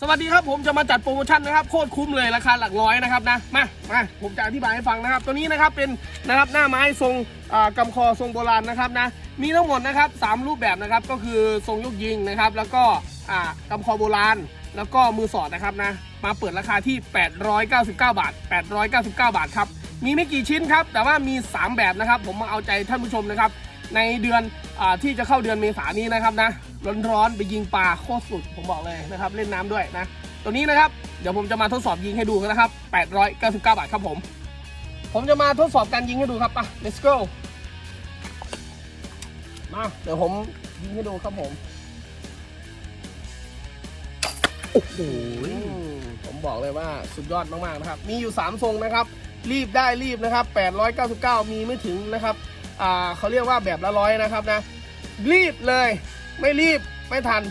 สวัสดีครับผมจะมาจัดโปรโมชั่นนะครับโคตรคุ้มเลยราคาหลักร้อยนะครับนะมามาผมจะอธิบายให้ฟังนะครับ ตัวนี้นะครับเป็นนะครับหน้าไม้ทรงอ่ากำคอทรงโบราณนะครับนะมีทั้งหมดนะครับสามรูปแบบนะครับก็คือทรงยกยิงนะครับ แล้วก็อ่ากำคอโบราณ แล้วก็มือสอดนะครับนะมาเปิดราคาที่ 899 บาท 899 บาทครับมีไม่กี่ชิ้นครับแต่ว่ามี 3 แบบนะครับ ผมมาเอาใจท่านผู้ชมนะครับ ในเดือนอาที่จะเข้าเดือนเมษายนนี้นะครับนะร้อนๆไปยิงปลาโคตรสุดผมบอกเลยนะครับ เล่นน้ำด้วยนะ ตัวนี้นะครับเดี๋ยวผมจะมาทดสอบยิงให้ดูกันนะครับ 899 บาทครับผม ผมจะมาทดสอบการยิงให้ดูครับไป let's go มาเดี๋ยวผมยิงให้ดูครับผมโอ้โหอืมผมบอกเลยว่าสุดยอดมากๆนะครับ มีอยู่ 3 ทรงนะครับ รีบได้รีบนะครับ 899 มีไม่ถึงนะครับอ่า เขาเรียกว่าแบบละร้อยนะครับนะ รีบเลยไม่รีบไม่ทัน